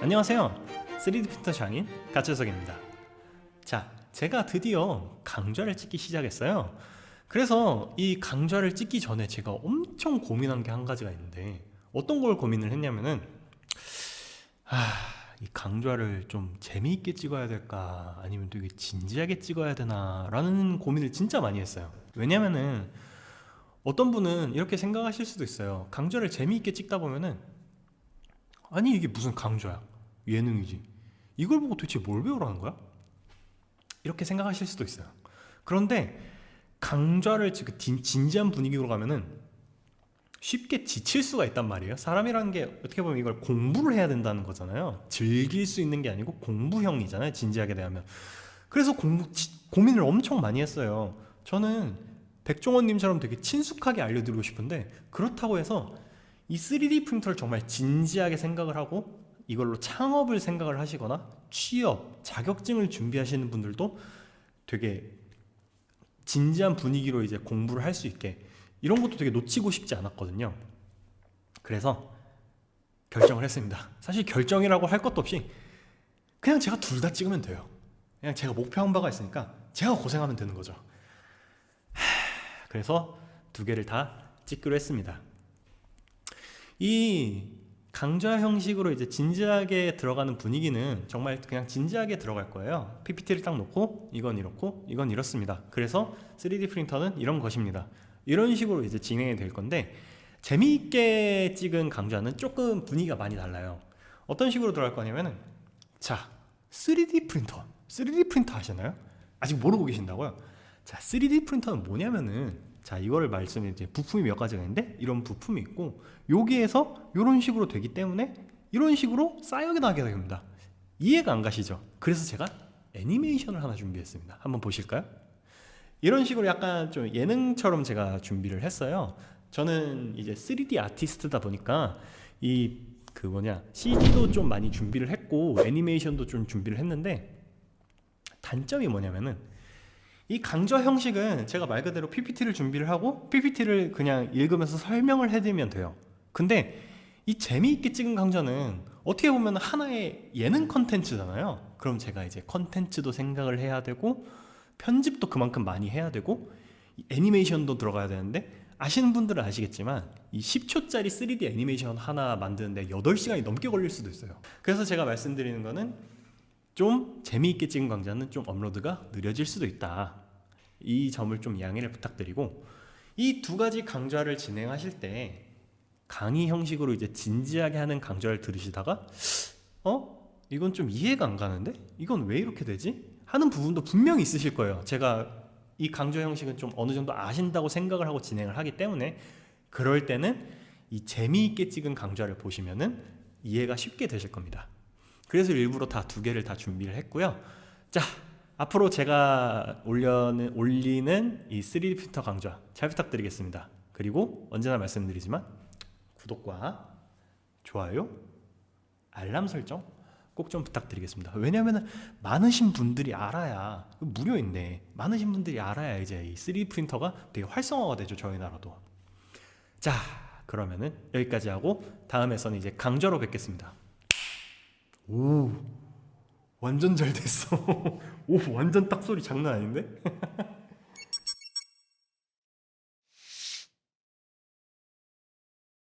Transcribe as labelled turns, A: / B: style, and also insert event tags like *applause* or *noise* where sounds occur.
A: 안녕하세요. 3D 프린터 장인 가채석입니다. 자, 제가 드디어 강좌를 찍기 시작했어요. 그래서 이 강좌를 찍기 전에 제가 엄청 고민한 게 한 가지가 있는데 어떤 걸 고민을 했냐면은 아, 이 강좌를 좀 재미있게 찍어야 될까 아니면 되게 진지하게 찍어야 되나라는 고민을 진짜 많이 했어요. 왜냐면은 어떤 분은 이렇게 생각하실 수도 있어요. 강좌를 재미있게 찍다 보면은 아니 이게 무슨 강좌야? 예능이지. 이걸 보고 도대체 뭘 배우라는 거야? 이렇게 생각하실 수도 있어요. 그런데 강좌를 진- 진지한 분위기로 가면은 쉽게 지칠 수가 있단 말이에요. 사람이라는 게 어떻게 보면 이걸 공부를 해야 된다는 거잖아요. 즐길 수 있는 게 아니고 공부형이잖아요. 진지하게 대하면. 그래서 공부 지- 고민을 엄청 많이 했어요. 저는 백종원님처럼 되게 친숙하게 알려드리고 싶은데 그렇다고 해서 이 3D 프린터를 정말 진지하게 생각을 하고 이걸로 창업을 생각을 하시거나 취업, 자격증을 준비하시는 분들도 되게 진지한 분위기로 이제 공부를 할 수 있게 이런 것도 되게 놓치고 싶지 않았거든요. 그래서 결정을 했습니다. 사실 결정이라고 할 것도 없이 그냥 제가 둘 다 찍으면 돼요. 그냥 제가 목표한 바가 있으니까 제가 고생하면 되는 거죠. 하, 그래서 두 개를 다 찍기로 했습니다. 이 강좌 형식으로 이제 진지하게 들어가는 분위기는 정말 그냥 진지하게 들어갈 거예요. PPT를 딱 놓고 이건 이렇고 이건 이렇습니다. 그래서 3D 프린터는 이런 것입니다. 이런 식으로 이제 진행이 될 건데 재미있게 찍은 강좌는 조금 분위기가 많이 달라요. 어떤 식으로 들어갈 거냐면은 자 3D 프린터 3D 프린터 하시나요? 아직 모르고 계신다고요? 자 3D 프린터는 뭐냐면은 자 이거를 말씀해 이제 부품이 몇 가지가 있는데 이런 부품이 있고 여기에서 이런 식으로 되기 때문에 이런 식으로 쌓여 나가게 됩니다. 이해가 안 가시죠? 그래서 제가 애니메이션을 하나 준비했습니다. 한번 보실까요? 이런 식으로 약간 좀 예능처럼 제가 준비를 했어요. 저는 이제 3D 아티스트다 보니까 이 그 뭐냐 CG도 좀 많이 준비를 했고 애니메이션도 좀 준비를 했는데 단점이 뭐냐면은 이 강좌 형식은 제가 말 그대로 PPT를 준비를 하고 PPT를 그냥 읽으면서 설명을 해드리면 돼요. 근데 이 재미있게 찍은 강좌는 어떻게 보면 하나의 예능 컨텐츠잖아요. 그럼 제가 이제 컨텐츠도 생각을 해야 되고 편집도 그만큼 많이 해야 되고 이 애니메이션도 들어가야 되는데 아시는 분들은 아시겠지만 이 10초짜리 3D 애니메이션 하나 만드는데 8시간이 넘게 걸릴 수도 있어요. 그래서 제가 말씀드리는 거는 좀 재미있게 찍은 강좌는 좀 업로드가 느려질 수도 있다. 이 점을 좀 양해를 부탁드리고 이 두 가지 강좌를 진행하실 때 강의 형식으로 이제 진지하게 하는 강좌를 들으시다가 어 이건 좀 이해가 안 가는데 이건 왜 이렇게 되지 하는 부분도 분명히 있으실 거예요. 제가 이 강좌 형식은 좀 어느 정도 아신다고 생각을 하고 진행을 하기 때문에 그럴 때는 이 재미있게 찍은 강좌를 보시면은 이해가 쉽게 되실 겁니다. 그래서 일부러 다 두 개를 다 준비를 했고요. 자, 앞으로 제가 올려는, 올리는 이 3D 프린터 강좌 잘 부탁드리겠습니다. 그리고 언제나 말씀드리지만 구독과 좋아요, 알람 설정 꼭 좀 부탁드리겠습니다. 왜냐하면 많으신 분들이 알아야 무료인데 많으신 분들이 알아야 이제 이 3D 프린터가 되게 활성화가 되죠 저희 나라도. 자, 그러면은 여기까지 하고 다음에서는 이제 강좌로 뵙겠습니다. 오 완전 잘 됐어. *laughs* 오 완전 딱 소리 장난 아닌데 *laughs*